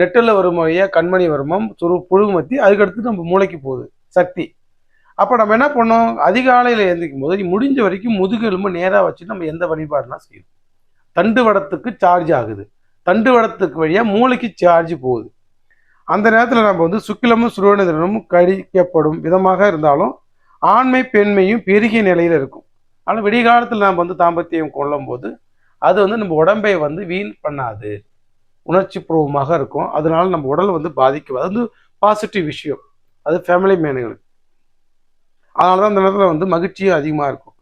நெட்டில் வரும் வழியாக கண்மணி வருமம் சுரு புழுமத்தி அதுக்கடுத்து நம்ம மூளைக்கு போகுது சக்தி. அப்போ நம்ம என்ன பண்ணோம்? அதிகாலையில் எழுந்திரிக்கும் போது முடிஞ்ச வரைக்கும் முதுகெலும்பு நேராக வச்சு நம்ம எந்த வழிபாடுனா செய்யணும். தண்டு வடத்துக்கு சார்ஜ் ஆகுது. தண்டு வடத்துக்கு வழியாக மூளைக்கு சார்ஜ் போகுது. அந்த நேரத்தில் நம்ம வந்து சுக்கிலமும் சுருவனதிரமும் கழிக்கப்படும் விதமாக இருந்தாலும் ஆண்மை பெண்மையும் பெருகிய நிலையில் இருக்கும். ஆனால் விடிய காலத்தில் நம்ம வந்து தாம்பத்தியம் கொள்ளும் போது அது வந்து நம்ம உடம்பை வந்து வீண் பண்ணாது. உணர்ச்சி பூர்வமாக இருக்கும். அதனால நம்ம உடல் வந்து பாதிக்கும் அது வந்து பாசிட்டிவ் விஷயம். அது ஃபேமிலி மேனுங்களுக்கு அதனால தான் அந்த நேரத்தில் வந்து மகிழ்ச்சியும் அதிகமாக இருக்கும்.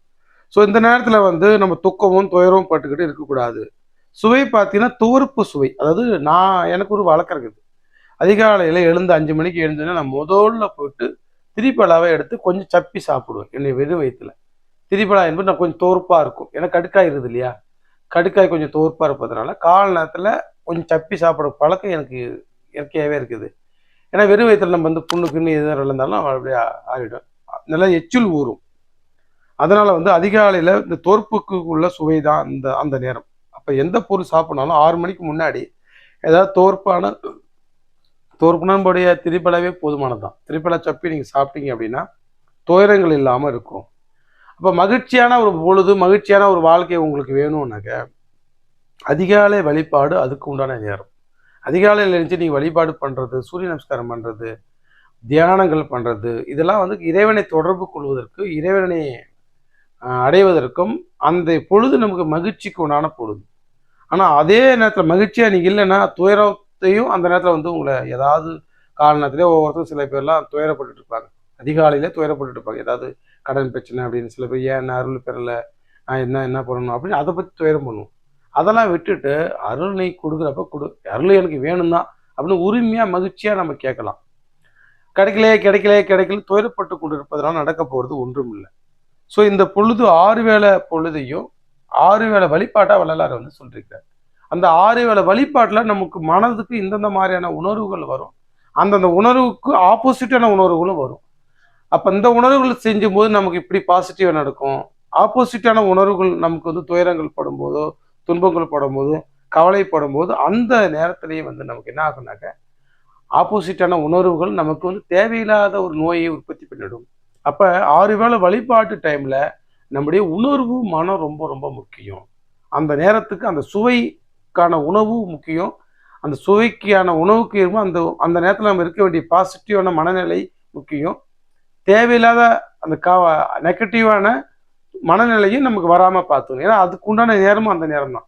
ஸோ இந்த நேரத்தில் வந்து நம்ம துக்கமும் துயரமும் பட்டுக்கிட்டு இருக்கக்கூடாது. சுவை பார்த்தீங்கன்னா துவர்ப்பு சுவை. அதாவது நான் எனக்கு ஒரு வழக்கம் இருக்குது. அதிகாலையில் எழுந்து அஞ்சு மணிக்கு எழுந்தோன்னா நான் முதல்ல போயிட்டு திரிப்பலாவை எடுத்து கொஞ்சம் சப்பி சாப்பிடுவேன். என்னை வெறும் வயிற்றுல திரிப்பலா என்பது நான் கொஞ்சம் தோற்பாக இருக்கும். எனக்கு கடுக்காயிருது இல்லையா? கடுக்காய் கொஞ்சம் தோற்பாக இருப்பதுனால கால நேரத்தில் கொஞ்சம் சப்பி சாப்பிட்ற பழக்கம் எனக்கு இயற்கையாகவே இருக்குது. ஏன்னா வெறும் வயிற்றுல நம்ம வந்து புண்ணு கிண்ணு எது இருந்தாலும் அப்படியே ஆகிடும் நல்லா எச்சில் ஊறும். அதனால் வந்து அதிகாலையில் இந்த தோற்புக்கு உள்ள சுவை தான் அந்த அந்த நேரம். அப்போ எந்த பொருள் சாப்பிட்னாலும் ஆறு மணிக்கு முன்னாடி ஏதாவது தோற்பான தோற்புடைய திரிப்பலாவே போதுமானது தான் திரிப்பலா சப்பி நீங்கள் சாப்பிட்டீங்க அப்படின்னா துயரங்கள் இல்லாமல் இருக்கும். அப்போ மகிழ்ச்சியான ஒரு பொழுது மகிழ்ச்சியான ஒரு வாழ்க்கை உங்களுக்கு வேணும்னாக்க அதிகாலை வழிபாடு அதுக்கு உண்டான நேரம். அதிகாலையில் எழுந்து நீங்கள் வழிபாடு பண்ணுறது சூரிய நமஸ்காரம் பண்ணுறது தியானங்கள் பண்ணுறது இதெல்லாம் வந்து இறைவனை தொடர்பு கொள்வதற்கு இறைவனை அடைவதற்கும் அந்த பொழுது நமக்கு மகிழ்ச்சிக்கு உண்டான பொழுது. ஆனால் அதே நேரத்தில் மகிழ்ச்சியாக நீங்கள் இல்லைன்னா துயரத்தையும் அந்த நேரத்தில் வந்து உங்களை ஏதாவது காரணத்திலே ஒவ்வொருத்தரும் சில பேர்லாம் துயரப்பட்டுட்டு இருப்பாங்க. அதிகாலையிலே துயரப்பட்டுட்டு இருப்பாங்க. ஏதாவது கடன் பிரச்சனை அப்படின்னு சில பேர் ஏன் நான் அருள் பெறலை? என்ன என்ன பண்ணணும்? அப்படின்னு அதை பற்றி துயரம் பண்ணுவோம். அதெல்லாம் விட்டுட்டு அருள் நீ கொடுக்குறப்ப கொடு அருள் எனக்கு வேணும் தான் அப்படின்னு உரிமையாக மகிழ்ச்சியாக நம்ம கேட்கலாம். கிடைக்கலையே கிடைக்கலையே கிடைக்கல துயரப்பட்டு கொண்டு இருப்பதனால் நடக்க போகிறது ஒன்றும் இல்லை. ஸோ இந்த பொழுது ஆறு வேலை பொழுதையும் ஆறு வேலை வழிபாட்டாக வள்ளலார் வந்து சொல்லியிருக்காரு அந்த ஆறு வேலை வழிபாட்டில் நமக்கு மனதுக்கு இந்தந்த மாதிரியான உணர்வுகள் வரும். அந்தந்த உணர்வுக்கு ஆப்போசிட்டான உணர்வுகளும் வரும். அப்போ இந்த உணர்வுகள் செஞ்சும் போது நமக்கு இப்படி பாசிட்டிவாக நடக்கும். ஆப்போசிட்டான உணர்வுகள் நமக்கு வந்து துயரங்கள் படும்போதோ துன்பங்கள் படும்போதோ கவலைப்படும் போது அந்த நேரத்திலேயே வந்து நமக்கு என்ன ஆகுனாக்க ஆப்போசிட்டான உணர்வுகள் நமக்கு வந்து தேவையில்லாத ஒரு நோயை உற்பத்தி பண்ணிடும். அப்போ ஆறு வேளை வழிபாட்டு டைமில் நம்முடைய உணர்வு மனம் ரொம்ப ரொம்ப முக்கியம். அந்த நேரத்துக்கு அந்த சுவைக்கான உணவு முக்கியம். அந்த சுவைக்கான உணவுக்கு அந்த அந்த நேரத்தில் நம்ம இருக்க வேண்டிய பாசிட்டிவான மனநிலை முக்கியம். தேவையில்லாத அந்த கா நெகட்டிவான மனநிலையும் நமக்கு வராமல் பார்த்துக்கணும். ஏன்னா அதுக்கு உண்டான நேரமும் அந்த நேரம் தான்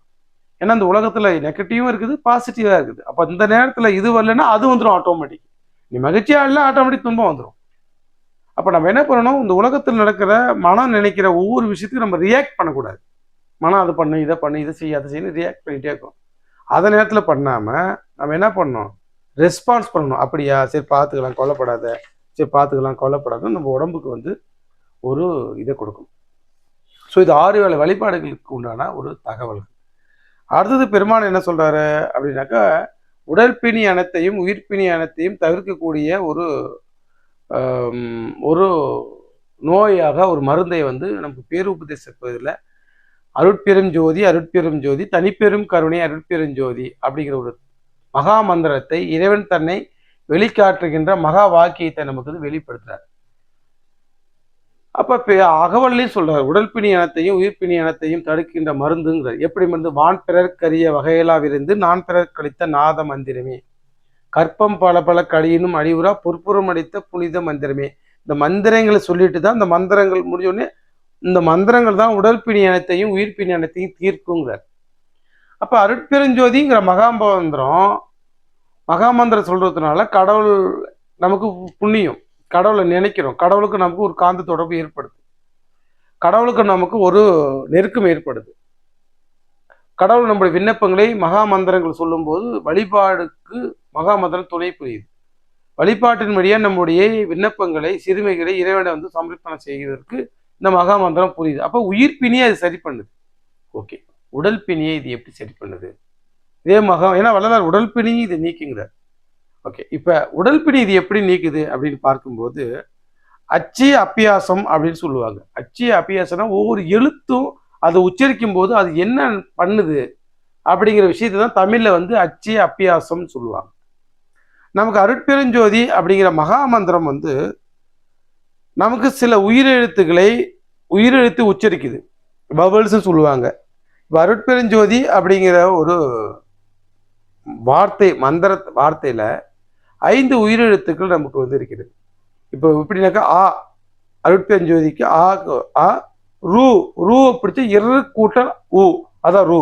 ஏன்னா இந்த உலகத்தில் நெகட்டிவும் இருக்குது பாசிட்டிவாக இருக்குது. அப்போ இந்த நேரத்தில் இது வரலன்னா அது வந்துடும் ஆட்டோமேட்டிக் நீ மகிழ்ச்சியாக இல்லை ஆட்டோமேட்டிக் துன்பம் வந்துடும் அப்போ நம்ம என்ன பண்ணணும்? இந்த உலகத்தில் நடக்கிற மனம் நினைக்கிற ஒவ்வொரு விஷயத்துக்கும் நம்ம ரியாக்ட் பண்ணக்கூடாது. மனம் அதை பண்ணு இதை பண்ணு இதை செய்ய அதை செய்யணும் ரியாக்ட் பண்ணிகிட்டே இருக்கும் அதை நேரத்தில் பண்ணாமல் நம்ம என்ன பண்ணணும்? ரெஸ்பான்ஸ் பண்ணணும். அப்படியா? சரி பார்த்துக்கலாம் கொல்லப்படாத சரி பார்த்துக்கலாம் கொல்லப்படாத நம்ம உடம்புக்கு வந்து ஒரு இதை கொடுக்கும். ஸோ இது ஆறு வேலை வழிபாடுகளுக்கு உண்டான ஒரு தகவல். அடுத்தது பெருமான் என்ன சொல்கிறாரு அப்படின்னாக்கா உடற்பிணி அனைத்தையும் உயிர்ப்பிணி அனைத்தையும் தவிர்க்கக்கூடிய ஒரு ஒரு நோயாக ஒரு மருந்தை வந்து நமக்கு பேருபதேசப்பதில் அருட்பெரும் ஜோதி அருட்பெரும் ஜோதி தனிப்பெரும் கருணை அருட்பெரும் ஜோதி அப்படிங்கிற ஒரு மகா மந்திரத்தை இறைவன் தன்னை வெளிக்காட்டுகின்ற மகா வாக்கியத்தை நமக்கு வந்து வெளிப்படுத்துறார். அப்ப அகவல்லையும் சொல்றாரு உடல்பிணி இனத்தையும் உயிர்ப்பிணி இனத்தையும் தடுக்கின்ற மருந்துங்கிறார். எப்படி மருந்து? வான் பிறர்க்கரிய வகையிலாவிருந்து நான் பிறர் கழித்த நாத மந்திரமே. கற்பம் பல பல கழியினும் அழிவுறா பொற்புறம் அடித்த புனித மந்திரமே. இந்த மந்திரங்களை சொல்லிட்டு தான் இந்த மந்திரங்கள் முடிஞ்சோடனே இந்த மந்திரங்கள் தான் உடல்பிணி இனத்தையும் உயிர்ப்பிணி இனத்தையும் தீர்க்குங்கிறார். அப்ப அருட்பெருஞ்சோதிங்கிற மகாமந்திரம் மகாமந்திரம் சொல்றதுனால கடவுள் நமக்கு புண்ணியம். கடவுளை நினைக்கிறோம். கடவுளுக்கு நமக்கு ஒரு காந்த தொடர்பு ஏற்படுது. கடவுளுக்கு நமக்கு ஒரு நெருக்கம் ஏற்படுது. கடவுள் நம்முடைய விண்ணப்பங்களை மகா மந்திரங்கள் சொல்லும்போது வழிபாடுக்கு மகா மந்திரம் துணை புரியுது. வழிபாட்டின் வழியாக நம்முடைய விண்ணப்பங்களை சிறுமைகளை இறைவனை வந்து சமர்ப்பணம் செய்வதற்கு இந்த மகா மந்திரம் புரியுது. அப்போ உயிர் பிணியை அது சரி பண்ணுது. ஓகே. உடல் பிணியை இது எப்படி சரி பண்ணுது? இதே மகம் ஏன்னா வள்ளலார் உடல் இதை இது நீக்குங்கிறார். ஓகே இப்போ உடல்பிணி இது எப்படி நீக்குது அப்படின்னு பார்க்கும்போது அச்சி அப்பியாசம் அப்படின்னு சொல்லுவாங்க. அச்சி அப்பியாசம்னா ஒவ்வொரு எழுத்தும் அதை உச்சரிக்கும் போது அது என்ன பண்ணுது அப்படிங்கிற விஷயத்தை தான் தமிழில் வந்து அச்சி அப்பியாசம்னு சொல்லுவாங்க. நமக்கு அருட்பெருஞ்சோதி அப்படிங்கிற மகா மந்திரம் வந்து நமக்கு சில உயிரெழுத்துக்களை உயிரெழுத்து உச்சரிக்குது. பபல்ஸ்ன்னு சொல்லுவாங்க. இப்போ அருட்பெருஞ்சோதி அப்படிங்கிற ஒரு வார்த்தை மந்திர வார்த்தையில் ஐந்து உயிரெழுத்துக்கள் நமக்கு வந்து இருக்கிறது. இப்போ எப்படின்னாக்கா ஆ அருட்பெருஞ்சோதிக்கு ஆ ஆ ரூ ரூ பிடிச்ச இரு கூட்டல் ஊ அதான் ரூ.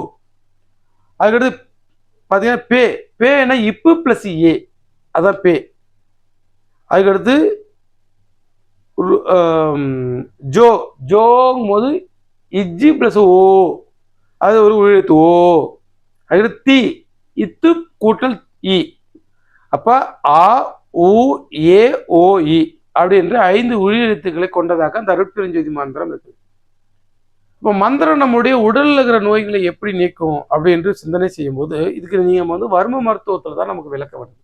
அதுக்கடுத்து பார்த்தீங்கன்னா பே பேனா இப்பு ப்ளஸ் ஏ அதான் பே. அதுக்கடுத்து ஜோ ஜோங்கும் போது இஜ்ஜி ப்ளஸ் ஓ அது ஒரு எழுத்து ஓ. அதுக்கடுத்து தீ இத்து கூட்டல் இ. அப்போ ஆ உ ஏ ஓ இ அப்படின்ற ஐந்து உயிரெழுத்துக்களை கொண்டதாக அந்த அருட்பெருஞ்சோதி மந்திரம் இருக்குது இப்போ மந்திரம் நம்முடைய உடலில் இருக்கிற நோய்களை எப்படி நீக்கும் அப்படின்னு சிந்தனை செய்யும்போது இதுக்கு நீங்கள் வந்து வர்ம மருத்துவத்தில் தான் நமக்கு விளக்க வருது.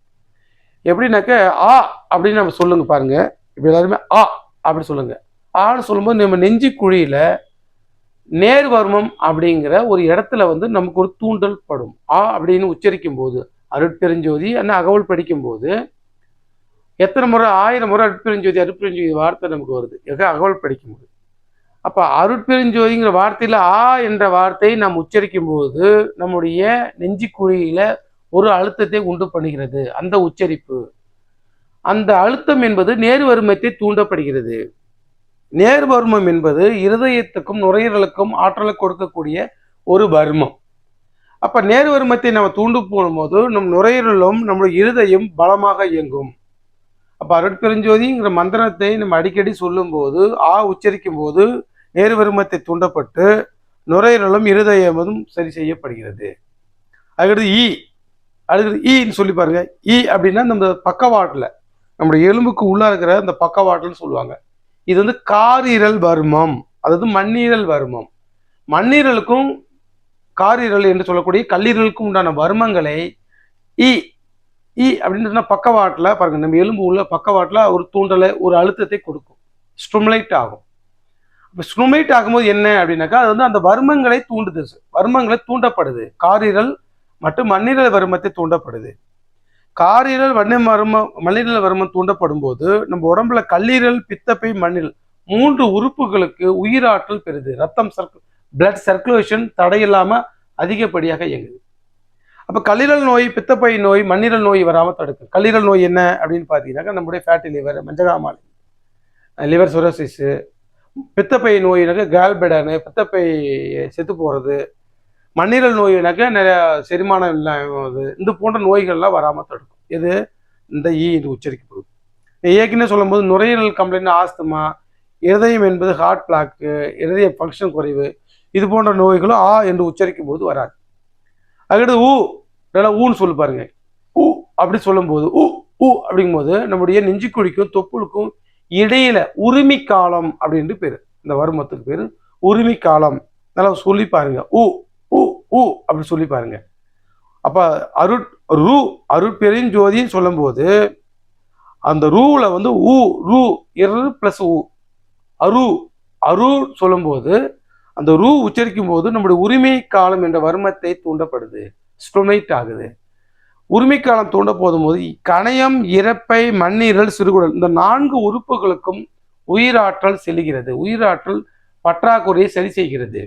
எப்படின்னாக்க ஆ அப்படின்னு நம்ம சொல்லுங்க பாருங்க. இப்போ எல்லாருமே ஆ அப்படி சொல்லுங்க. ஆன்னு சொல்லும்போது நம்ம நெஞ்சு குழியில நேர்வர்மம் அப்படிங்கிற ஒரு இடத்துல வந்து நமக்கு ஒரு தூண்டல் படும். ஆ அப்படின்னு உச்சரிக்கும் போது அருட்பெருஞ்சோதி அந்த அகவல் படிக்கும்போது எத்தனை முறை ஆயிரம் முறை அருட்பெருஞ்சோதி அருட்பெருஞ்சோதி வார்த்தை நமக்கு வருது. எங்க அகவல் படிக்கும்போது. அப்போ அருட்பெருஞ்சோதிங்கிற வார்த்தையில் ஆ என்ற வார்த்தையை நாம் உச்சரிக்கும் போது நம்முடைய நெஞ்சு ஒரு அழுத்தத்தை உண்டு பண்ணுகிறது. அந்த உச்சரிப்பு. அந்த அழுத்தம் என்பது நேர்வருமத்தை தூண்டப்படுகிறது. நேர்வருமம் என்பது இருதயத்துக்கும் நுரையீரலுக்கும் ஆற்றலை கொடுக்கக்கூடிய ஒரு பருமம் அப்ப நேர்வருமத்தை நம்ம தூண்டு போகும்போது நம் நுரையீரலும் நம்முடைய இருதயம் பலமாக இயங்கும். அப்ப அருட்பெருஞ்சோதிங்கிற மந்திரத்தை நம்ம அடிக்கடி சொல்லும்போது ஆ உச்சரிக்கும் போது நேர்வருமத்தை தூண்டப்பட்டு நுரையீரலும் இருதயமும் சரி செய்யப்படுகிறது. அதுக்கடுத்து ஈ அடுத்தது ஈன்னு சொல்லி பாருங்க. ஈ அப்படின்னா நம்ம பக்கவாட்டில் நம்முடைய எலும்புக்கு உள்ளே இருக்கிற அந்த பக்கவாட்டுன்னு சொல்லுவாங்க. இது வந்து காரீரல் வர்மம். அதாவது மண்ணீரல் வர்மம். மண்ணீரலுக்கும் காரீரல் என்று சொல்லக்கூடிய கல்லீரலுக்கும் உண்டான வர்மங்களை இ இ அப்படின்னு சொன்னால் பக்கவாட்டில் பாருங்கள் நம்ம எலும்பு உள்ள பக்கவாட்டில் ஒரு தூண்டலை ஒரு அழுத்தத்தை கொடுக்கும். ஸ்ட்ருமுலேட் ஆகும். இப்போ ஸ்ட்ருமுலேட் ஆகும்போது என்ன அப்படின்னாக்கா அது வந்து அந்த வர்மங்களை தூண்டுது. வர்மங்களை தூண்டப்படுது. காரீரல் மற்றும் மண்ணீரல் வர்மத்தை தூண்டப்படுது. காரீரல் வண்ண மர்ம மண்ணீரல் வர்மம் தூண்டப்படும் போது நம்ம உடம்புல கல்லீரல் பித்தப்பை மண்ணில் மூன்று உறுப்புகளுக்கு உயிராற்றல் பெறுது. ரத்தம் சர்க்கு பிளட் சர்க்குலேஷன் தடையில்லாம அதிகப்படியாக இயங்குது. அப்ப கல்லீரல் நோய் பித்தப்பை நோய் மண்ணீரல் நோய் வராமல் தடுக்கும். கல்லீரல் நோய் என்ன அப்படின்னு பார்த்தீங்கன்னாக்கா நம்முடைய ஃபேட்டி லிவர் மஞ்சகாமாலை. லிவர் சுரசிஸு பித்தப்பை நோயினாக்க கேல்பெடனு பித்தப்பை செத்து போகிறது மண்ணீரல் நோயினாக்க நிறைய செரிமானம் இல்லாது இது போன்ற நோய்கள்லாம் வராமல் தடுக்கும். இது இந்த ஈ இது உச்சரிக்கப்படுது ஏற்கனவே சொல்லும்போது நுரையீரல் கம்ப்ளைண்ட் ஆஸ்துமா இருதயம் என்பது ஹார்ட் பிளாக்கு இருதய ஃபங்க்ஷன் குறைவு இது போன்ற நோய்களும் ஆ என்று உச்சரிக்கும் போது வராது. அதுக்கடுத்து ஊ நல்லா ஊன்னு சொல்லி பாருங்க. ஊ அப்படி சொல்லும்போது ஊ ஊ அப்படிங்கும்போது நம்முடைய நெஞ்சுக்குழிக்கும் தொப்புளுக்கும் இடையில உரிமை காலம் அப்படின்ட்டு பேர். இந்த வருமத்துக்கு பேர் உரிமை காலம் நல்லா சொல்லி பாருங்க. ஊ ஊ ஊ அப்படின்னு சொல்லி பாருங்க. அப்போ அருட் ரூ அருட்பெருஞ்சோதின்னு சொல்லும்போது அந்த ரூவில் வந்து ஊ ரூ இரு ப்ளஸ் ஊ. அரு அரு சொல்லும்போது அந்த ரூ உச்சரிக்கும் போது நம்முடைய உரிமை காலம் என்ற வர்மத்தை தூண்டப்படுது ஸ்டொமைட் ஆகுது. உரிமை காலம் தூண்ட போதும் போது கணையம் இறப்பை மண்ணீரல் சிறுகுடல் இந்த நான்கு உறுப்புகளுக்கும் உயிராற்றல் செல்கிறது. உயிராற்றல் பற்றாக்குறையை சரி செய்கிறது.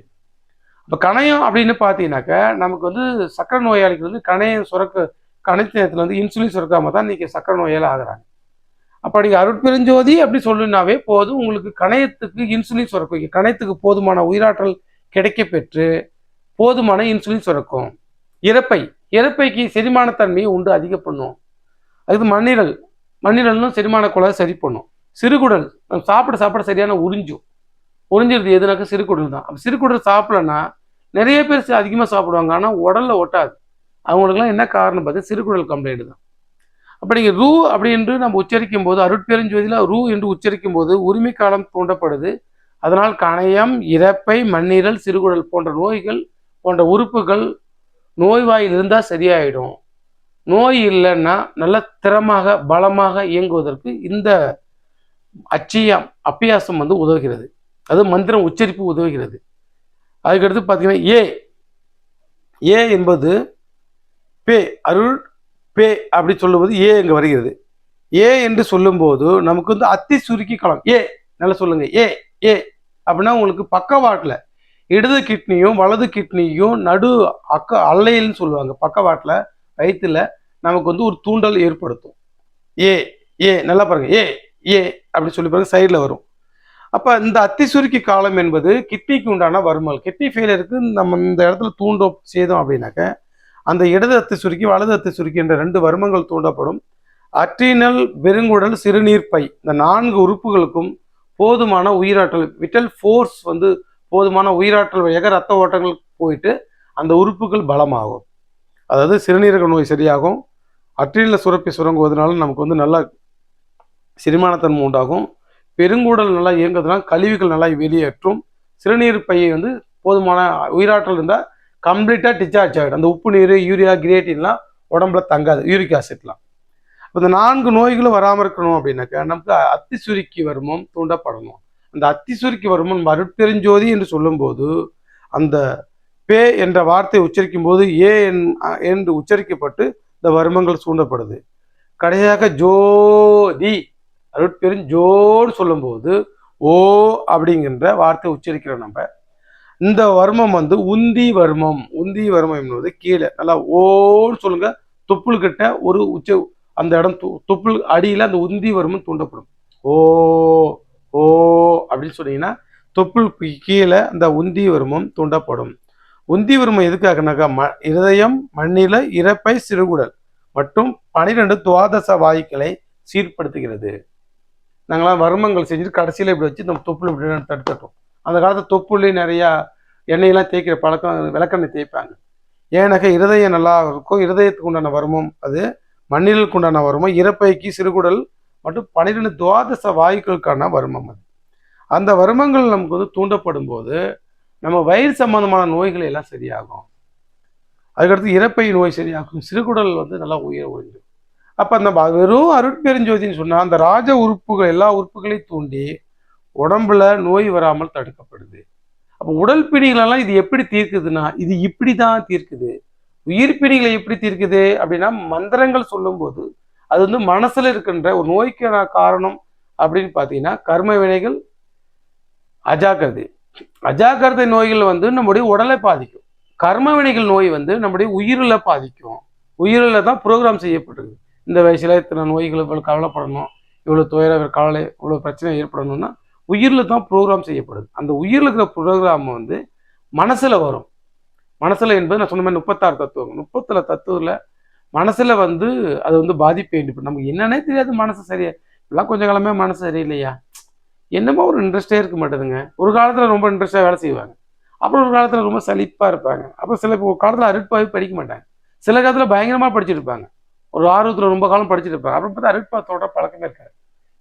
இப்போ கணையம் அப்படின்னு பார்த்தீங்கன்னாக்க நமக்கு வந்து சக்கரை நோயாளிக்கு வந்து கணையம் சுரக்க கணைத்த நேரத்தில் வந்து இன்சுலின் சுரக்காம தான் இன்றைக்கி சக்கரை நோயால் ஆகுறாங்க. அப்போ நீங்கள் அருட்பெருஞ்சோதி அப்படி சொல்லுனாவே போதும். உங்களுக்கு கணையத்துக்கு இன்சுலின் சுரக்கும். இங்கே கணையத்துக்கு போதுமான உயிராற்றல் கிடைக்க பெற்று போதுமான இன்சுலின் சுரக்கும். இறப்பை இறப்பைக்கு செரிமானத்தன்மையை உண்டு அதிக பண்ணும். அதுக்கு மண்ணீரல் மண்ணீரல்னும் செரிமான குழாய் சரி பண்ணும். சிறுகுடல் நம்ம சாப்பிட சாப்பிட சரியான உறிஞ்சும். உறிஞ்சிருது எதுனாக்க சிறுகுடல் தான். அப்போ சிறுகுடல் சாப்பிடலன்னா நிறைய பேர் அதிகமாக சாப்பிடுவாங்க. ஆனால் உடலில் ஒட்டாது. அவங்களுக்குலாம் என்ன காரணம் பார்த்தா சிறுகுடல் கம்ப்ளைண்ட் தான். அப்போ நீங்கள் ரூ அப்படி என்று நம்ம உச்சரிக்கும் போது அருட்பெருஞ்சோதியில் ரூ என்று உச்சரிக்கும் போது உரிமை காலம் தூண்டப்படுது. அதனால் கணையம் இறப்பை மண்ணீரல் சிறுகுடல் போன்ற நோய்கள் போன்ற உறுப்புகள் நோய்வாயில் இருந்தால் சரியாயிடும். நோய் இல்லைன்னா நல்ல திறமாக பலமாக இயங்குவதற்கு இந்த அச்சியம் அப்பியாசம் வந்து உதவுகிறது. அது மந்திரம் உச்சரிப்பு உதவுகிறது. அதுக்கடுத்து பார்த்தீங்கன்னா ஏ. ஏ என்பது பே அருள் பே அப்படி சொல்லும்போது ஏ இங்கே வருகிறது. ஏ என்று சொல்லும்போது நமக்கு வந்து அத்தி சுருக்கி களம் ஏ நல்லா சொல்லுங்க. ஏ ஏ அப்படின்னா உங்களுக்கு பக்கவாட்டில் இடது கிட்னியும் வலது கிட்னியும் நடு அக்க அல்லையில்னு சொல்லுவாங்க. பக்கவாட்டில் வயிற்றுல நமக்கு வந்து ஒரு தூண்டல் ஏற்படுத்தும். ஏ ஏ நல்லா பாருங்க. ஏ ஏ அப்படி சொல்லி பாருங்க சைடில் வரும். அப்போ இந்த அத்தி சுருக்கி காலம் என்பது கிட்னிக்கு உண்டான வருமல். கிட்னி ஃபெயிலியருக்கு நம்ம இந்த இடத்துல தூண்டோ செய்தோம் அப்படின்னாக்க அந்த இடது அத்தி சுருக்கி வலது அத்தி சுருக்கி என்ற ரெண்டு வருமங்கள் தூண்டப்படும். அட்ரினல் பெருங்குடல் சிறுநீர் பை இந்த நான்கு உறுப்புகளுக்கும் போதுமான உயிராற்றல் விட்டல் ஃபோர்ஸ் வந்து போதுமான உயிராற்றல் வழியாக ரத்த ஓட்டங்கள் போயிட்டு அந்த உறுப்புகள் பலமாகும். அதாவது சிறுநீரக நோய் சரியாகும். அட்ரினல் சுரப்பி சுரங்குவதனால நமக்கு வந்து நல்லா செரிமானத்தன்மை உண்டாகும். பெருங்குடல் நல்லா இயங்குறதுனால கழிவுகள் நல்லா வெளியேற்றும். சிறுநீர் பையை வந்து போதுமான உயிராற்றல் இருந்தால் கம்ப்ளீட்டாக டிச்சார்ஜ் ஆகிடும் அந்த உப்பு நீர் யூரியா கிரியேட்டின்லாம் உடம்புல தங்காது. யூரிக் ஆசிட்லாம். அப்ப இந்த நான்கு நோய்களும் வராமல் இருக்கணும் அப்படின்னாக்கா நமக்கு அத்தி சுருக்கி வருமம் தூண்டப்படணும். அந்த அத்தி சுருக்கி வருமம் மறுபெருஞ்சோதி என்று சொல்லும்போது அந்த பே என்ற வார்த்தை உச்சரிக்கும் போது ஏ என்- என்று உச்சரிக்கப்பட்டு இந்த வருமங்கள் சூண்டப்படுது. கடைசியாக ஜோதி. அருட்பெருஞ்சோடு சொல்லும்போது ஓ அப்படிங்கிற வார்த்தை உச்சரிக்கிறோம் நம்ம. இந்த வர்மம் வந்து உந்தி வர்மம் உந்தி வர்மம் என்பது கீழே நல்லா ஓன்னு சொல்லுங்க. துப்புள் கிட்ட ஒரு உச்ச அந்த இடம் துப்புள் தொப்புள் அடியில் அந்த உந்தி வர்மம் தூண்டப்படும். ஓ ஓ அப்படின்னு சொன்னீங்கன்னா தொப்புள் கீழே அந்த உந்தி வர்மம் தூண்டப்படும். உந்தி வர்மம் எதுக்காகனாக்கா ம இருதயம் மண்ணில இறப்பை சிறுகுடல் மற்றும் பனிரெண்டு துவாதச வாயுக்களை சீர்படுத்துகிறது. நாங்களாம் வர்மங்கள் செஞ்சுட்டு கடைசியில் இப்படி வச்சு நம்ம தொப்புள் இப்படி தடுத்துட்டோம் அந்த காலத்தில் தொப்புள்ளே நிறையா எண்ணெயெல்லாம் தேய்க்கிற பழக்கம் விளக்கெண்ணெய் தேய்ப்பாங்க. ஏன்னாக்கா இருதயம் நல்லா இருக்கும். இருதயத்துக்கு உண்டான வருமம் அது மண்ணிலுக்கு உண்டான வருமம் இறப்பைக்கு சிறுகுடல் மற்றும் பன்னிரெண்டு துவாதச வாயுக்களுக்கான வருமம் அது. அந்த வருமங்கள் நமக்கு வந்து தூண்டப்படும் போது நம்ம வயிறு சம்பந்தமான நோய்கள் எல்லாம் சரியாகும். அதுக்கடுத்து இறப்பை நோய் சரியாகும். சிறுகுடல் வந்து நல்லா உயிர் ஒழிஞ்சிடும் அப்போ அந்த வெறும் அருட்பெருஞ்சோதின்னு சொன்னால் அந்த ராஜ உறுப்புகள் எல்லா உறுப்புகளையும் தூண்டி உடம்புல நோய் வராமல் தடுக்கப்படுது. அப்போ உடல் பிணிகளெல்லாம் இது எப்படி தீர்க்குதுன்னா இது இப்படி தான் தீர்க்குது. உயிர் பிணிகளை எப்படி தீர்க்குது அப்படின்னா மந்திரங்கள் சொல்லும்போது அது வந்து மனசில் இருக்கின்ற ஒரு நோய்க்கான காரணம் அப்படின்னு பார்த்தீங்கன்னா கர்ம வினைகள் அஜாக்கிரதை. அஜாக்கிரதை நோய்கள் வந்து நம்முடைய உடலை பாதிக்கும். கர்ம வினைகள் நோய் வந்து நம்முடைய உயிரில் பாதிக்கும். உயிரில் தான் ப்ரோக்ராம் செய்யப்பட்டிருக்கு இந்த வயசில் இத்தனை நோய்கள் இவ்வளோ கவலைப்படணும் இவ்வளோ துயர கவலை இவ்வளோ பிரச்சனை ஏற்படணும்னா உயிரில் தான் ப்ரோக்ராம் செய்யப்படுது. அந்த உயிரில் இருக்கிற ப்ரோக்ராம் வந்து மனசில் வரும். மனசில் என்பது நான் சொன்ன மாதிரி முப்பத்தாறு தத்துவம் முப்பத்தில் தத்துவத்தில் மனசில் வந்து அது வந்து பாதிப்பு ஏற்படும். நமக்கு என்னன்னே தெரியாது மனசு சரியா இப்பெல்லாம் கொஞ்சம் காலமே மனசு சரியில்லையா? என்னமோ ஒரு இன்ட்ரெஸ்டே இருக்க மாட்டேதுங்க. ஒரு காலத்தில் ரொம்ப இன்ட்ரெஸ்டாக வேலை செய்வாங்க. அப்புறம் ஒரு காலத்தில் ரொம்ப சலிப்பாக இருப்பாங்க. அப்புறம் சில காலத்தில் காலத்துல படிக்க மாட்டாங்க. சில காலத்தில் பயங்கரமாக படிச்சுட்டு இருப்பாங்க ஒரு ஆர்வத்தில் ரொம்ப காலம் படிச்சுட்டு இருப்பாங்க அப்புறம் பார்த்தா அருட்பாத்தோட பழக்கமே இருக்காது.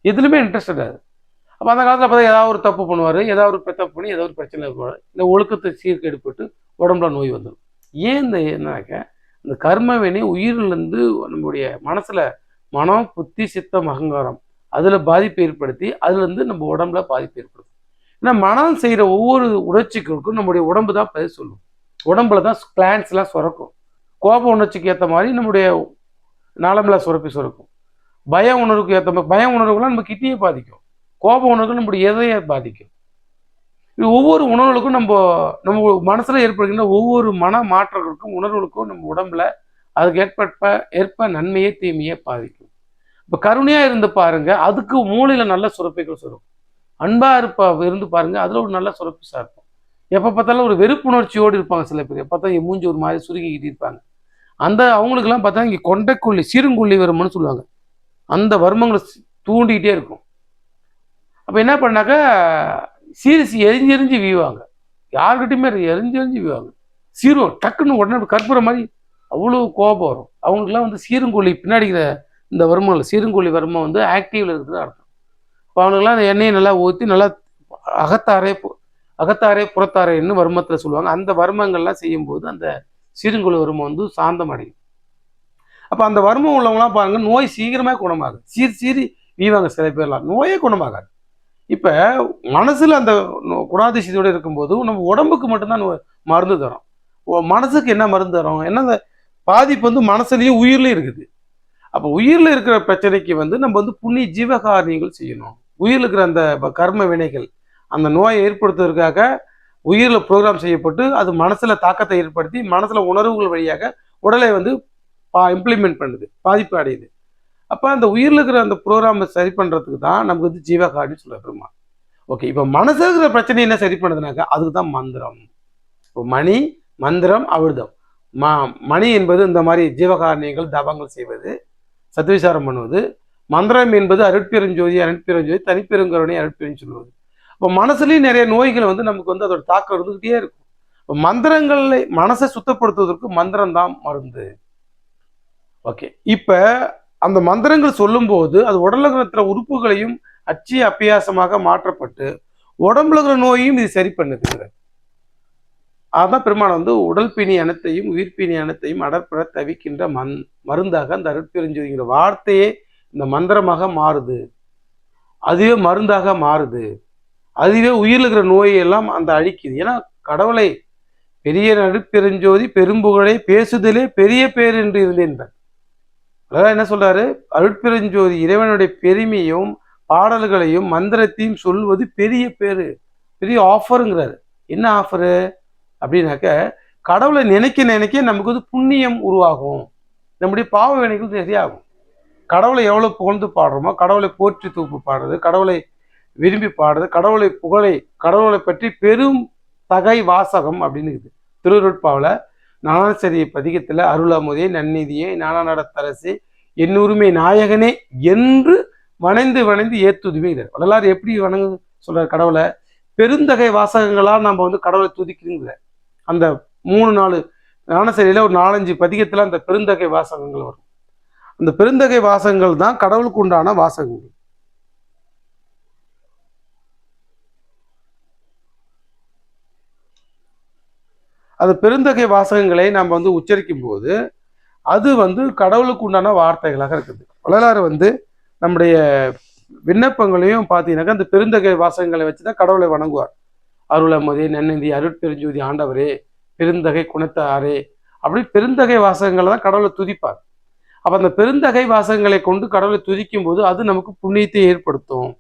எதுலையுமே இன்ட்ரெஸ்ட் இருக்காது. அப்போ அந்த காலத்தில் பார்த்தா ஏதாவது ஒரு தப்பு பண்ணுவார் ஏதாவது ஒரு தப்பு பண்ணி ஏதாவது ஒரு பிரச்சனை இருப்பார். இந்த ஒழுக்கத்தை சீர்கெடுப்பட்டு உடம்புல நோய் வந்துடும் ஏன் இந்த என்னாக்க இந்த கர்மவினை உயிரிலிருந்து நம்முடைய மனசில் மனம் புத்தி சித்தம் அகங்காரம் அதில் பாதிப்பு ஏற்படுத்தி அதுலேருந்து நம்ம உடம்புல பாதிப்பு ஏற்படுத்தும். ஏன்னா மனம் செய்கிற ஒவ்வொரு உணர்ச்சிகளுக்கும் நம்முடைய உடம்பு தான் பதில் சொல்லும். உடம்புல தான் கிளான்ஸ்லாம் சுரக்கும். கோப உணர்ச்சிக்கு ஏற்ற மாதிரி நம்முடைய நாளமில்லா சுரப்பி சுரக்கும். பய உணர்வுக்கு ஏற்ற மாதிரி பய உணர்வுகள்லாம் நம்ம கிட்னியை பாதிக்கும். கோப உணர்வுகள் நம்முடைய எதையை பாதிக்கும். இது ஒவ்வொரு உணர்வுகளுக்கும் நம்ம நம்ம மனசில் ஏற்படுகின்ற ஒவ்வொரு மன மாற்றங்களுக்கும் உணர்வுகளுக்கும் நம்ம உடம்புல அதுக்கு ஏற்பட்ட ஏற்ப நன்மையே தீமையே பாதிக்கும். இப்போ கருணையாக இருந்து பாருங்க அதுக்கு மூளையில் நல்ல சுரப்பிகள் சுரும் அன்பாக இருப்பா இருந்து பாருங்க அதில் ஒரு நல்ல சுரப்பிசாக இருக்கும் எப்போ பார்த்தாலும் ஒரு வெறுப்புணர்ச்சியோடு இருப்பாங்க சில பேர். எப்போ தான் மூஞ்சி ஒரு மாதிரி சுருக்கிக்கிட்டு இருப்பாங்க. அந்த அவங்களுக்கெல்லாம் பார்த்தா இங்கே கொண்டைக்குள்ளி சிறுங்குள்ளி வருமன்னு சொல்லுவாங்க. அந்த வர்மங்களை தூண்டிக்கிட்டே இருக்கும். அப்போ என்ன பண்ணாக்கா சீரிஸ் எரிஞ்சு எரிஞ்சு வீவாங்க. யாருக்கிட்டையுமே எரிஞ்சு எரிஞ்சு வீவாங்க. சீரும் டக்குன்னு உடனே கற்பூரம் மாதிரி அவ்வளோ கோபம் வரும். அவங்களுக்குலாம் வந்து சீருங்கொல்லி பின்னாடி இருக்கிற இந்த வருமான சீருங்கொல்லி வருமம் வந்து ஆக்டிவில் இருக்கிறது அர்த்தம். இப்போ அவனுக்குலாம் அந்த எண்ணெயை நல்லா ஊற்றி நல்லா அகத்தாரே அகத்தாரே புறத்தாரேன்னு வருமத்தில் சொல்லுவாங்க. அந்த வருமங்கள்லாம் செய்யும்போது அந்த சிறுங்குழு வருமம் வந்து சாந்தம் அடையும். அப்போ அந்த வருமம் உள்ளவங்களாம் பாருங்கள் நோய் சீக்கிரமே குணமாகுது. சீர் சீறி வீவாங்க சில பேர்லாம். நோயே குணமாகாது. இப்போ மனசில் அந்த நோ- குணாதிசயத்தோடு இருக்கும்போது நம்ம உடம்புக்கு மட்டும்தான் மருந்து தரும். ஓ, மனசுக்கு என்ன மருந்து தரும்? என்ன அந்த பாதிப்பு வந்து மனசுலேயும் உயிர்லேயும் இருக்குது. அப்போ உயிரில் இருக்கிற பிரச்சனைக்கு வந்து நம்ம வந்து புண்ணிய ஜீவகாரியங்கள் செய்யணும். உயிரில் இருக்கிற அந்த கர்ம வினைகள் அந்த நோயை ஏற்படுத்துவதற்காக உயிரில் ப்ரோக்ராம் செய்யப்பட்டு அது மனசில் தாக்கத்தை ஏற்படுத்தி மனசில் உணர்வுகள் வழியாக உடலை வந்து பா இம்ப்ளிமெண்ட் பண்ணுது பாதிப்பு அடையுது. அப்போ அந்த உயிரில் இருக்கிற அந்த ப்ரோக்ராமை சரி பண்ணுறதுக்கு தான் நமக்கு வந்து ஜீவகாரின்னு சொல்ல பெருமா ஓகே இப்போ மனசில் இருக்கிற பிரச்சனை என்ன சரி பண்ணுதுனாக்கா அதுக்கு தான் மந்திரம். இப்போ மணி மந்திரம் அவிழ்தம் ம மணி என்பது இந்த மாதிரி ஜீவகாரணியங்கள் தபங்கள் செய்வது சத்விசாரம் பண்ணுவது. மந்திரம் என்பது அருட்பெருஞ்சோதி அருட்பெருஞ்சோதி தனிப்பெருங்கருணை அருட்பெருன்னு சொல்லுவது. இப்போ மனசுலயும் நிறைய நோய்கள் வந்து நமக்கு வந்து அதோட தாக்கம் இருந்துகிட்டே இருக்கும். இப்போ மந்திரங்களை மனசை சுத்தப்படுத்துவதற்கு மந்திரம் தான் மருந்து. ஓகே இப்போ அந்த மந்திரங்கள் சொல்லும்போது அது உடல்ல உறுப்புகளையும் அச்சி அப்பியாசமாக மாற்றப்பட்டு உடம்புல இருக்கிற நோயையும் இது சரி பண்ணுதுங்கிறார் அதான் பெருமாள் வந்து உடல் பிணி அனைத்தையும் உயிர் அனைத்தையும் அடற்பட தவிக்கின்ற மண் மருந்தாக அந்த அருட்பெருஞ்சோதிங்கிற வார்த்தையே இந்த மந்திரமாக மாறுது. அதுவே மருந்தாக மாறுது. அதுவே உயிரில் இருக்கிற நோயெல்லாம் அந்த அழிக்குது. ஏன்னா கடவுளை பெரிய நடுப்பெருஞ்சோதி பெரும்புகழை பேசுதலே பெரிய பேர் என்று இருந்தேன் அதான் என்ன சொல்றாரு? அருட்பெருஞ்சோதி இறைவனுடைய பெருமையும் பாடல்களையும் மந்திரத்தையும் சொல்வது பெரிய பேரு பெரிய ஆஃபருங்கிறாரு என்ன ஆஃபரு அப்படின்னாக்க கடவுளை நினைக்க நினைக்க நமக்கு வந்து புண்ணியம் உருவாகும். நம்முடைய பாவ வினைகள் சரியாகும். கடவுளை எவ்வளவு புகழ்ந்து பாடுறோமோ கடவுளை போற்றி தூப்பு பாடுறது கடவுளை விரும்பி பாடுறது. கடவுளை புகழை கடவுளை பற்றி பெரும் தகை வாசகம் அப்படின்னு இருக்குது திருவருட்பாவில் நானாசரிய பதிகத்தில் அருளாமுதியை நன்னிதியை நானாநடத்தரசி என்னுரிமை நாயகனே என்று வணைந்து வணைந்து ஏத்துதுமைங்கிறார் வரலாறு எப்படி வணங்கு சொல்றார் கடவுளை? பெருந்தகை வாசகங்களால் நம்ம வந்து கடவுளை துதிக்கிறீங்கிற. அந்த மூணு நாலு ஞானசரியில ஒரு நாலஞ்சு பதிகத்தில் அந்த பெருந்தகை வாசகங்கள் வரும். அந்த பெருந்தகை வாசகங்கள் தான் கடவுளுக்கு உண்டான வாசகங்கள். அந்த பெருந்தகை வாசகங்களை நம்ம வந்து உச்சரிக்கும் போது அது வந்து கடவுளுக்கு உண்டான வார்த்தைகளாக இருக்குது. வள்ளலாறு வந்து நம்முடைய விண்ணப்பங்களையும் பார்த்தீங்கன்னாக்கா அந்த பெருந்தகை வாசகங்களை வச்சு தான் கடவுளை வணங்குவார். அருளமதி நன்னந்தி அருட்பெருஞ்சோதி ஆண்டவரே பெருந்தகை குணத்தாரே அப்படி பெருந்தகை வாசகங்களை தான் கடவுளை துதிப்பார். அப்போ அந்த பெருந்தகை வாசகங்களை கொண்டு கடவுளை துதிக்கும் போது அது நமக்கு புண்ணியத்தை ஏற்படுத்தும்.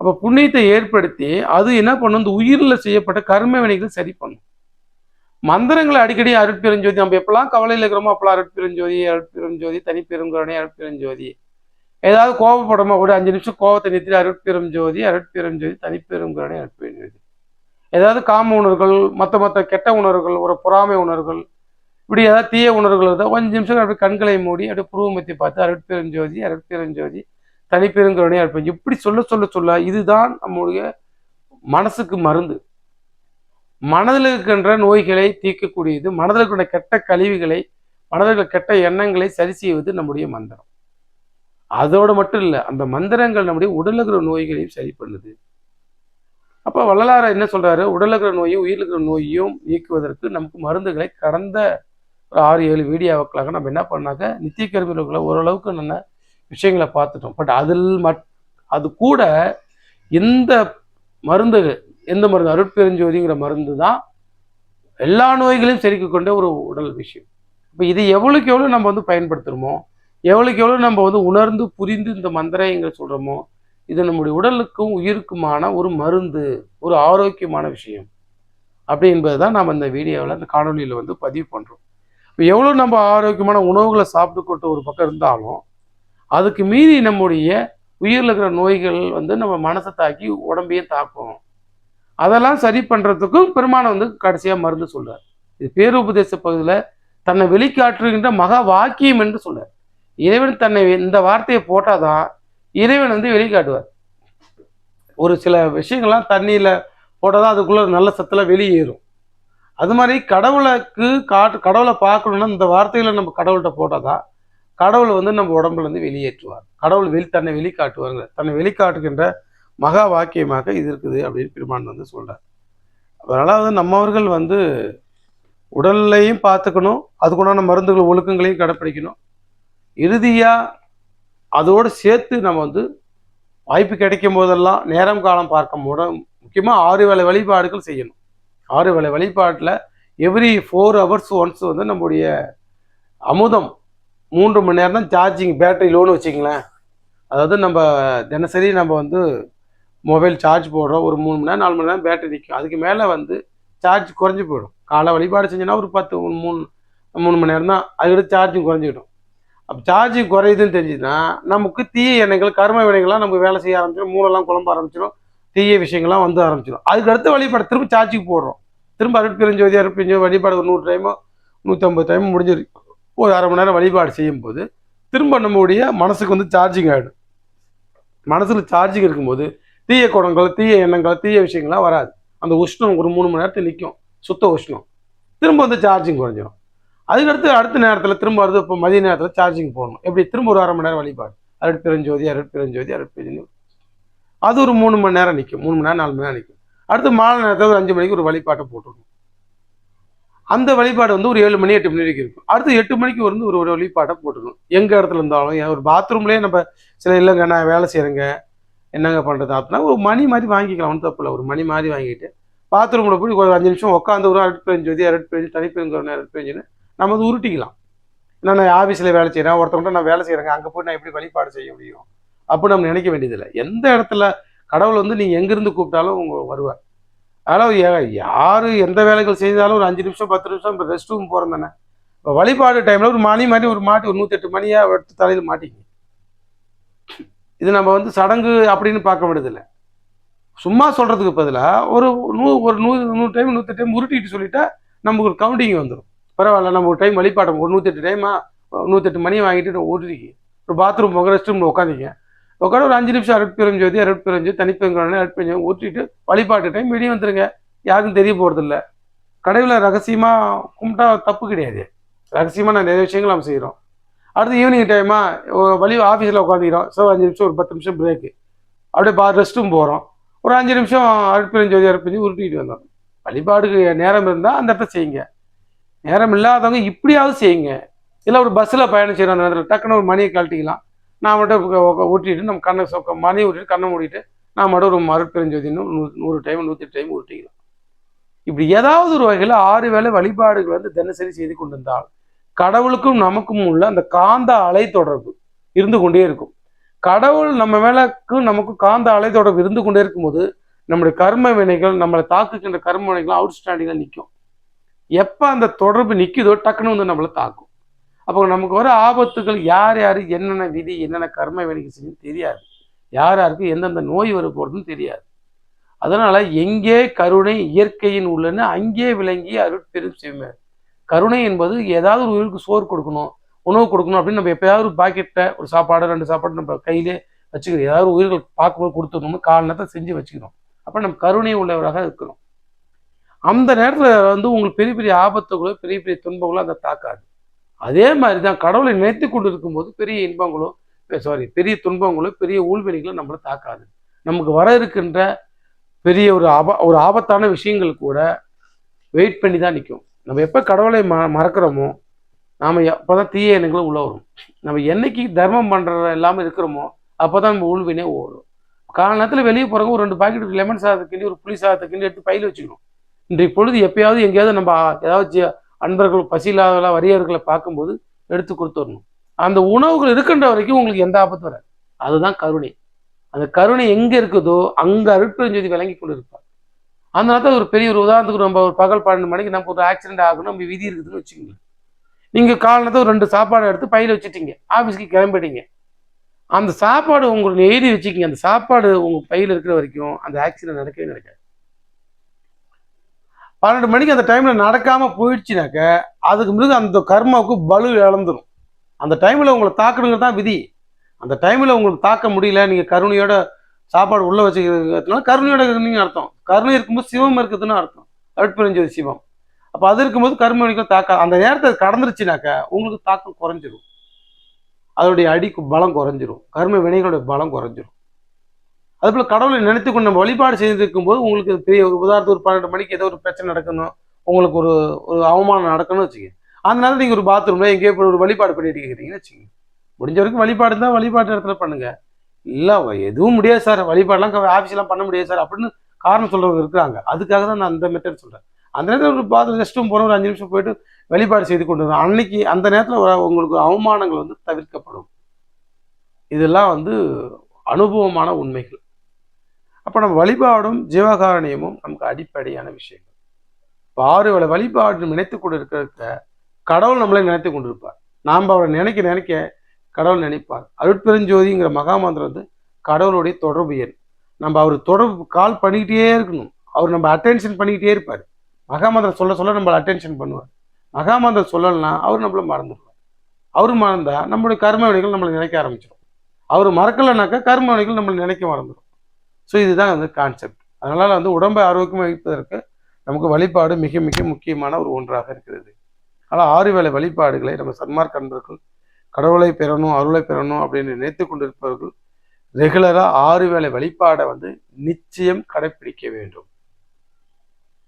அப்போ புண்ணியத்தை ஏற்படுத்தி அது என்ன பண்ணும்? இந்த உயிரில் செய்யப்பட்ட கர்ம வினைகளை சரி பண்ணும். மந்திரங்களை அடிக்கடி அருட்பெருஞ்சோதி நம்ம எப்பெல்லாம் கவலையில் இருக்கிறோமோ அப்பெல்லாம் அருட்பெருஞ்சோதி அருட்பெருஞ்சோதி தனிப்பெருங்கருணை அருட்பெருஞ்சோதி. ஏதாவது கோபப்படுறோமா ஒரு அஞ்சு நிமிஷம் கோபத்தை நிறுத்தி அருட்பெருஞ்சோதி அருட்பெருஞ்சோதி தனிப்பெருங்கருணை அருட்பெருஞ்சோதி. ஏதாவது காம உணர்வுகள் மற்ற மற்ற கெட்ட உணர்வுகள் ஒரு பொறாமை உணர்வுகள் இப்படி ஏதாவது தீய உணர்வுகள் இருந்தால் கொஞ்சம் நிமிஷம் அப்படியே கண்களை மூடி அப்படியே புருவமத்தை பார்த்து அருட்பெருஞ்சோதி அருட்பெருஞ்சோதி தனிப்பெருங்கருணை அருட்பெருஞ்சோதி. இப்படி சொல்ல சொல்ல சொல்ல இதுதான் நம்முடைய மனசுக்கு மருந்து. மனதில் இருக்கின்ற நோய்களை தீர்க்கக்கூடியது மனதில் இருக்கின்ற கெட்ட கழிவுகளை மனதில் கெட்ட எண்ணங்களை சரி செய்வது நம்முடைய மந்திரம். அதோடு மட்டும் இல்லை அந்த மந்திரங்கள் நம்முடைய உடலுகிற நோய்களையும் சரி பண்ணுது. அப்போ வள்ளலார என்ன சொல்றாரு? உடலுகிற நோயும் உயிருக்கிற நோயும் நோயையும் நீக்குவதற்கு நமக்கு மருந்துகளை கடந்த ஒரு ஆறு ஏழு வீடியோக்களாக நம்ம என்ன பண்ணாக்க நித்திய கருவிகளை ஓரளவுக்கு நல்ல விஷயங்களை பார்த்துட்டோம். பட் அதில் மட் அது கூட இந்த மருந்துகள் எந்த மருந்து? அருட்பெருஞ்சோதிங்கிற மருந்து தான் எல்லா நோய்களையும் செரிக்க கொண்ட ஒரு உடல் விஷயம். இப்போ இது எவ்வளோக்கு எவ்வளோ நம்ம வந்து பயன்படுத்துகிறோமோ எவ்வளோக்கு எவ்வளோ நம்ம வந்து உணர்ந்து புரிந்து இந்த மந்திரங்கள் சொல்கிறோமோ இது நம்முடைய உடலுக்கும் உயிருக்குமான ஒரு மருந்து ஒரு ஆரோக்கியமான விஷயம். அப்படி என்பது தான் நம்ம இந்த வீடியோவில் இந்த காணொலியில் வந்து பதிவு பண்ணுறோம் இப்போ எவ்வளோ நம்ம ஆரோக்கியமான உணவுகளை சாப்பிட்டுக்கொண்டு ஒரு பக்கம் இருந்தாலும் அதுக்கு மீறி நம்முடைய உயிரில் இருக்கிற நோய்கள் வந்து நம்ம மனசை தாக்கி உடம்பையும் தாக்கும். அதெல்லாம் சரி பண்ணுறதுக்கும் பெருமானம் வந்து கடைசியாக மருந்து சொல்கிறார் இது பேருபதேச பகுதியில் தன்னை வெளிக்காட்டுகின்ற மகா வாக்கியம் என்று சொல்கிறார் இறைவன் தன்னை இந்த வார்த்தையை போட்டாதான் இறைவன் வந்து வெளிக்காட்டுவார். ஒரு சில விஷயங்கள்லாம் தண்ணியில் போட்டால் தான் அதுக்குள்ளே நல்ல சத்தெல்லாம் வெளியேறும். அது மாதிரி கடவுளுக்கு காட்டு கடவுளை பார்க்கணுன்னா இந்த வார்த்தைகளை நம்ம கடவுள்கிட்ட போட்டால் தான் கடவுள் வந்து நம்ம உடம்புல இருந்து வெளியேற்றுவார். கடவுள் வெளி தன்னை வெளிக்காட்டுவாருங்க. தன்னை வெளிக்காட்டுகின்ற மகா வாக்கியமாக இது இருக்குது அப்படின்னு பெருமான் வந்து சொல்கிறார் அதனால் வந்து நம்மவர்கள் வந்து உடல்லையும் பார்த்துக்கணும் அதுக்குண்டான மருந்துகள் ஒழுக்கங்களையும் கடைப்பிடிக்கணும். இறுதியாக அதோடு சேர்த்து நம்ம வந்து வாய்ப்பு கிடைக்கும் போதெல்லாம் நேரம் காலம் பார்க்க முட முக்கியமாக ஆறு வேலை வழிபாடுகள் செய்யணும். ஆறு வேலை வழிபாட்டில் எவ்ரி ஃபோர் ஹவர்ஸ் ஒன்ஸ் வந்து நம்முடைய அமுதம் மூன்று மணி நேரம் தான் சார்ஜிங் பேட்டரி லோன்னு வச்சுங்களேன் அதாவது நம்ம தினசரி நம்ம வந்து மொபைல் சார்ஜ் போடுறோம் ஒரு மூணு மணி நேரம் நாலு மணி நேரம் பேட்டரி நிற்கும் அதுக்கு மேலே வந்து சார்ஜ் குறைஞ்சி போயிடும். காலை வழிபாடு செஞ்சோன்னா ஒரு பத்து மூணு மூணு மணி நேரம் தான் அதுக்கிட்ட சார்ஜும் குறைஞ்சிடும் அப்போ சார்ஜிங் குறையுதுன்னு தெரிஞ்சுதுன்னா நமக்கு தீய எண்ணங்கள் கர்ம வினைகள்லாம் நமக்கு வேலை செய்ய ஆரம்பிச்சிடும் மூளைலாம் குழம்ப ஆரம்பிச்சிடும் தீய விஷயங்கள்லாம் வந்து ஆரம்பிச்சிடும் அதுக்கு வழிபாடு திரும்ப சார்ஜுக்கு போடுறோம். திரும்ப அருட்பிரஞ்சோதி அருட்பிரஞ்சோதி வழிபாடு ஒரு நூறு டைமோ நூற்றம்பது டைமோ முடிஞ்சிரு. ஒரு அரை மணி நேரம் வழிபாடு செய்யும்போது திரும்ப நம்மளுடைய மனசுக்கு வந்து சார்ஜிங் ஆகிடும் மனசில் சார்ஜிங் இருக்கும்போது தீய குணங்கள் தீய எண்ணங்கள் தீய விஷயங்கள்லாம் வராது. அந்த உஷ்ணம் ஒரு மூணு மணி நேரத்தில் நிற்கும் சுத்த உஷ்ணம். திரும்ப வந்து சார்ஜிங் குறைஞ்சிடும் அதுக்கடுத்து அடுத்த நேரத்தில் திரும்ப வருது இப்போ மதிய நேரத்தில் சார்ஜிங் போடணும். எப்படி? திரும்ப ஒரு அரை மணி நேரம் வழிபாடு. அருட்பிரஞ்சோதி அருட்பிரஞ்சோதி அருட்பிரஞ்சோதி அது ஒரு மூணு மணி நேரம் நிற்கும் மூணு மணி நேரம் நாலு மணி நேரம் நிற்கும் அடுத்து மாலை நேரத்தில் ஒரு அஞ்சு மணிக்கு ஒரு வழிபாட்டை போட்டுடணும். அந்த வழிபாடு வந்து ஒரு ஏழு மணி எட்டு மணி வரைக்கும் இருக்கும். அடுத்து எட்டு மணிக்கு வந்து ஒரு ஒரு வழிபாட்டை போட்டுக்கணும் எங்கே இடத்துல இருந்தாலும் ஒரு பாத்ரூம்லேயே நம்ம சில இல்லைங்க நான் வேலை செய்கிறேங்க என்னங்க பண்ணுறது அப்படின்னா ஒரு மணி மாதிரி வாங்கிக்கலாம் ஒன்றும் தப்பு இல்லை. ஒரு மணி மாதிரி வாங்கிட்டு பாத்ரூமில் போய் ஒரு அஞ்சு நிமிஷம் உட்காந்து ஒரு தனி அரட்பெஞ்சு தனிப்பெருங்கோரணை அரட்பெஞ்சுன்னு நம்ம வந்து உருட்டிக்கலாம். ஏன்னா நான் ஆஃபீஸில் வேலை செய்கிறேன் ஒருத்தவங்க நான் வேலை செய்கிறேங்க அங்கே போய் நான் எப்படி வழிபாடு செய்ய முடியும்? அப்படி நம்ம நினைக்க வேண்டியதில்லை எந்த இடத்துல கடவுள் வந்து நீங்கள் எங்கேருந்து கூப்பிட்டாலும் உங்க வருவார். அதனால் யார் எந்த வேலைகள் செய்தாலும் ஒரு அஞ்சு நிமிஷம் பத்து நிமிஷம் இப்போ ரெஸ்ட் ரூம் போகிறோம் தானே. இப்போ வழிபாடு டைமில் ஒரு மணி மாதிரி ஒரு மாட்டி ஒரு நூற்றெட்டு மணியாக எடுத்து தலையில் மாட்டிங்க. இது நம்ம வந்து சடங்கு அப்படின்னு பார்க்க வேண்டியதில்லை. சும்மா சொல்கிறதுக்கு பதிலாக ஒரு நூ ஒரு நூறு நூறு டைம் நூற்றி டைம் உருட்டிட்டு சொல்லிட்டா நமக்கு ஒரு கவுண்டிங் வந்துடும் பரவாயில்ல நம்ம ஒரு டைம் வழிபாட்டம் ஒரு நூற்றெட்டு டைமா நூற்றெட்டு மணி வாங்கிட்டு ஓட்டிருக்கி ஒரு பாத்ரூம் போக ரெஸ்ட் ரூமில் உட்காந்தீங்க உட்காந்து ஒரு அஞ்சு நிமிஷம் அருட்பெருஞ்சோதி அருட்பெருஞ்சோதி தனிப்பெருங்கோணி அருட்பெருஞ்சோதி ஊற்றிட்டு வழிபாட்டு டைம் வெளியே வந்துருங்க. யாருக்கும் தெரிய போகிறதில்ல கடவுளை ரகசியமாக கும்பிட்டா தப்பு கிடையாது. ரகசியமாக நான் நிறைய விஷயங்கள் நம்ம செய்கிறோம் அடுத்து ஈவினிங் டைமா வழி ஆஃபீஸில் உட்காந்துக்கிறோம் ஸோ அஞ்சு நிமிஷம் ஒரு பத்து நிமிஷம் பிரேக்கு அப்படியே பா ரெஸ்ட்டும் போகிறோம் ஒரு அஞ்சு நிமிஷம் அருட்பெருஞ்சோதி அருட்பெருஞ்சோதி உருட்டிட்டு வந்தோம். வழிபாடுக்கு நேரம் இருந்தால் அந்த இடத்த செய்யுங்க. நேரம் இல்லாதவங்க இப்படியாவது செய்யுங்க. இல்லை ஒரு பஸ்ஸில் பயணம் செய்கிறோம் அந்த நேரத்தில் டக்குன்னு ஒரு மணியை கழட்டிக்கலாம். நான் மட்டும் ஊட்டிட்டு நம்ம கண்ணை சொக்க மணி ஊட்டிட்டு கண்ணை மூடிட்டு நான் மட்டும் ஒரு மறுபெருஞ்சோதின்னு நூறு நூறு டைம் நூற்றி டைம் ஊட்டிக்கலாம் இப்படி ஏதாவது ஒரு வகையில் ஆறு வேளை வழிபாடுகள் வந்து தினசரி செய்து கொண்டிருந்தால் கடவுளுக்கும் நமக்கும் உள்ள அந்த காந்த அலை தொடர்பு இருந்து கொண்டே இருக்கும். கடவுள் நம்ம மேலக்கும் நமக்கும் காந்த அலை தொடர்பு இருந்து கொண்டே இருக்கும்போது நம்முடைய கர்ம வினைகள் நம்மளை தாக்குகின்ற கர்ம வினைகள் அவுட் ஸ்டாண்டிங்கில் நிற்கும் எப்போ அந்த தொடர்பு நிற்குதோ டக்குன்னு வந்து நம்மளை தாக்கும். அப்போ நமக்கு வர ஆபத்துகள் யார் யார் என்னென்ன விதி என்னென்ன கர்ம வினைகள் செய்யும் தெரியாது. யார் யாருக்கு எந்தெந்த நோய் வர போகிறதுன்னு தெரியாது. அதனால எங்கே கருணை இயற்கையின் உள்ளன்னு அங்கே விளங்கி அருட்பெரும் செய்வார் கருணை என்பது ஏதாவது ஒரு உயிருக்கு சோறு கொடுக்கணும் உணவு கொடுக்கணும் அப்படின்னு நம்ம எப்பயாவது ஒரு பாக்கெட்டை ஒரு சாப்பாடு ரெண்டு சாப்பாடு நம்ம கையிலே வச்சுக்கிறோம். ஏதாவது ஒரு உயிர்கள் பார்க்கும்போது கொடுத்துடணும்னு கால நேரத்தை செஞ்சு வச்சுக்கிறோம். அப்போ நம்ம கருணை உள்ளவராக இருக்கிறோம். அந்த நேரத்தில் வந்து உங்களுக்கு பெரிய பெரிய ஆபத்துகளோ பெரிய பெரிய துன்பங்களோ அதை தாக்காது. அதே மாதிரி தான் கடவுளை நினைத்து கொண்டு இருக்கும்போது பெரிய இன்பங்களோ சாரி பெரிய துன்பங்களோ பெரிய ஊழ்வெளிகளோ நம்மளை தாக்காது. நமக்கு வர இருக்கின்ற பெரிய ஒரு ஆப ஒரு ஆபத்தான விஷயங்கள் கூட வெயிட் பண்ணி தான் நிற்கும் நம்ம எப்போ கடவுளை ம மறக்கிறோமோ நாம் அப்போ தான் தீய எண்ணங்களும் உள்ள வரும். நம்ம என்னைக்கு தர்மம் பண்ணுற இல்லாமல் இருக்கிறோமோ அப்போ தான் நம்ம உள்வினே ஓடும். கால நேரத்தில் வெளியே போகிறவங்க ஒரு ரெண்டு பாக்கெட் லெமன் சாதத்தை கிண்டி ஒரு புளி சாதத்தை கிண்டி எடுத்து பையில் வச்சுக்கணும். இன்றைய பொழுது எப்பயாவது எங்கேயாவது நம்ம ஏதாவது அன்பர்கள் பசி இல்லாதவர்களா பார்க்கும்போது எடுத்து கொடுத்துடணும் அந்த உணவுகள் இருக்கின்ற வரைக்கும் உங்களுக்கு எந்த ஆபத்தும் வராது. அதுதான் கருணை. அந்த கருணை எங்கே இருக்குதோ அங்கே அருட்பெருஞ்சோதி விளங்கி கொண்டு இருப்பார் அந்த நேரத்தில் ஒரு பெரிய ஒரு உதாரணத்துக்கு நம்ம ஒரு பகல் பன்னெண்டு மணிக்கு நம்ம ஒரு ஆக்சிடென்ட் ஆகணும் நம்ம விதி இருக்குதுன்னு வச்சுக்கோங்களேன் நீங்கள் காலத்தை ஒரு ரெண்டு சாப்பாடு எடுத்து பையில் வச்சுட்டீங்க. ஆஃபீஸ்க்கு கிளம்பிட்டீங்க. அந்த சாப்பாடு உங்களுக்கு எழுதி வச்சுக்கிங்க. அந்த சாப்பாடு உங்கள் பையில் இருக்கிற வரைக்கும் அந்த ஆக்சிடென்ட் நடக்கவே நடக்காது. பன்னெண்டு மணிக்கு அந்த டைமில் நடக்காமல் போயிடுச்சுனாக்க அதுக்கு பிறகு அந்த கர்மாவுக்கு பலு இழந்துடும் அந்த டைமில் உங்களை தாக்கணுங்கிறது தான் விதி. அந்த டைமில் உங்களுக்கு தாக்க முடியல நீங்கள் கருணையோட சாப்பாடு உள்ள வச்சுக்கிறதுனால கருணையோட இருக்கீங்கன்னு அர்த்தம். கருணை இருக்கும்போது சிவம் இருக்குதுன்னு அர்த்தம். அருட்பெருஞ்சோதி சிவம். அப்போ அது இருக்கும்போது கருமணிக்கும் தாக்கம் அந்த நேரத்தை அது கடந்துருச்சுனாக்க உங்களுக்கு தாக்கம் குறைஞ்சிரும். அதோடைய அடிக்கு பலம் குறைஞ்சிரும். கர்ம வினைகளுடைய பலம் குறைஞ்சிரும். அதுபோல் கடவுளை நினைத்து கொண்டு நம்ம வழிபாடு செய்திருக்கும் போது உங்களுக்கு பெரிய ஒரு உதாரணத்துக்கு ஒரு பன்னெண்டு மணிக்கு ஏதோ ஒரு பிரச்சனை நடக்கணும். உங்களுக்கு ஒரு ஒரு அவமானம் நடக்கணும்னு வச்சுக்கோங்க. அதனால நீங்கள் ஒரு பாத்ரூமில் எங்கேயோ ஒரு வழிபாடு பண்ணிட்டு இருக்கிறீங்கன்னு வச்சுக்கோங்க. முடிஞ்ச வரைக்கும் வழிபாடு இருந்தால் வழிபாட்டு இடத்துல பண்ணுங்கள் இல்லை எதுவும் முடியாது சார். வழிபாடெல்லாம் ஆஃபீஸ்லாம் பண்ண முடியாது சார். அப்படின்னு காரணம் சொல்கிறவங்க இருக்கிறாங்க. அதுக்காக தான் நான் அந்த மெத்தட் சொல்கிறேன் அந்த நேரத்தில் ஒரு பாத்ரூம் ரெஸ்ட் ரூம் போகிற ஒரு அஞ்சு நிமிஷம் போயிட்டு வழிபாடு செய்து கொண்டு வரும் அன்னைக்கு அந்த நேரத்தில் உங்களுக்கு அவமானங்கள் வந்து தவிர்க்கப்படும். இதெல்லாம் வந்து அனுபவமான உண்மைகள். அப்போ நம்ம வழிபாடும் ஜீவகாரணியமும் நமக்கு அடிப்படையான விஷயங்கள். இப்போ ஆறு வழிபாடு நினைத்து கொண்டு இருக்கிறத கடவுள் நம்மளை நினைத்து கொண்டிருப்பார். நாம் அவரை நினைக்க நினைக்க கடவுள் நினைப்பார். அருட்பெருஞ்சோதிங்கிற மகாமந்திரம் வந்து கடவுளுடைய தொடர்பு எண். நம்ம அவர் தொடர்பு கால் பண்ணிக்கிட்டே இருக்கணும். அவர் நம்ம அட்டென்ஷன் பண்ணிக்கிட்டே இருப்பார். மகாமந்திரம் சொல்ல சொல்ல நம்மளை அட்டென்ஷன் பண்ணுவார். மகாமந்திரம் சொல்லலைன்னா அவர் நம்மள மறந்துடுவார். அவர் மறந்தால் நம்மளுடைய கர்ம வினைகள் நம்மளை நினைக்க ஆரம்பிச்சிடும் அவர் மறக்கலைனாக்கா கர்ம வினைகள் நம்மளை நினைக்க மறந்துடும். ஸோ இதுதான் வந்து கான்செப்ட் அதனால் வந்து உடம்பை ஆரோக்கியமாக வைப்பதற்கு நமக்கு வழிபாடு மிக மிக முக்கியமான ஒரு ஒன்றாக இருக்கிறது. ஆனால் ஆறு வேலை வழிபாடுகளை நம்ம சன்மார்க் அன்பர்கள் கடவுளை பெறணும் அருளை பெறணும் அப்படின்னு நினைத்து கொண்டிருப்பவர்கள் ரெகுலரா ஆறு வேளை வழிபாடை வந்து நிச்சயம் கடைப்பிடிக்க வேண்டும்.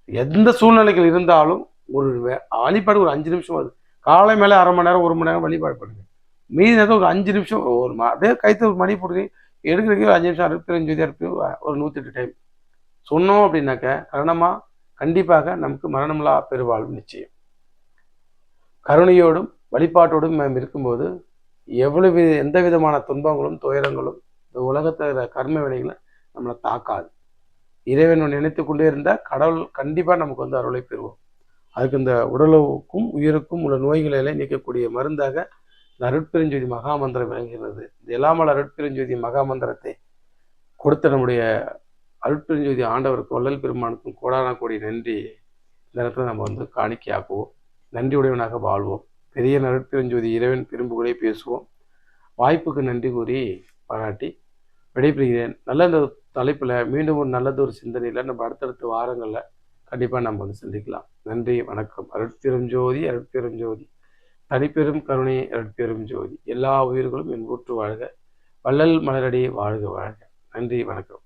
எந்த சூழ்நிலைகள் இருந்தாலும் ஒரு வழிபாடு ஒரு அஞ்சு நிமிஷம் வருது. காலை மேலே அரை மணி நேரம் ஒரு மணி நேரம் வழிபாடு பண்ணுங்க. மீதி நேரத்தில் ஒரு அஞ்சு நிமிஷம் ஒரு அதே கைத்து ஒரு மணி போட்டு எடுக்கிறதுக்கு ஒரு அஞ்சு நிமிஷம் அறுபத்தஞ்சு அறுபத்தி ஒரு நூற்றி எட்டு டைம் சொன்னோம் அப்படின்னாக்க கரணமாக கண்டிப்பாக நமக்கு மரணமில்லா பெருவாழ்வு நிச்சயம். கருணையோடும் வழிபாட்டோடும் நாம் இருக்கும்போது எவ்வளவு எந்த விதமான துன்பங்களும் துயரங்களும் இந்த உலகத்தில் கர்ம வினைகளை நம்மளை தாக்காது. இறைவன் நினைத்து கொண்டே இருந்தால் கடவுள் கண்டிப்பாக நமக்கு வந்து அருளை பெறுவோம் அதுக்கு இந்த உடலுக்கும் உயிருக்கும் உள்ள நோய்களை எல்லாம் நீக்கக்கூடிய மருந்தாக இந்த அருட்பெருஞ்சோதி மகாமந்திரம் விளங்குகிறது. இந்த எல்லாமல் அருட்பெருஞ்சோதி மகாமந்திரத்தை கொடுத்த நம்முடைய அருட்பெருஞ்சோதி ஆண்டவருக்கு வள்ளல் பெருமானுக்கும் கோடான கோடி நன்றி. இந்த நேரத்தில் நம்ம வந்து காணிக்கையாக்குவோம். நன்றியுடையவனாக வாழ்வோம். பெரிய நருட்பெருஞ்சோதி இறைவன் பெரும்புகளை பேசுவோம். வாய்ப்புக்கு நன்றி கூறி பாராட்டி விடைபெறுகிறேன். நல்ல இந்த தலைப்பில் மீண்டும் ஒரு நல்லதொரு சிந்தனையில் நம்ம அடுத்தடுத்த வாரங்களில் கண்டிப்பாக நம்ம வந்து சந்திக்கலாம். நன்றி வணக்கம். அருட்பெரும் ஜோதி அருட்பெரும் ஜோதி. தனிப்பெரும் கருணை அருட்பெரும் ஜோதி. எல்லா உயிர்களும் என் ஊற்று வாழ்க. வள்ளல் மலரடி வாழ்க வாழ்க. நன்றி வணக்கம்.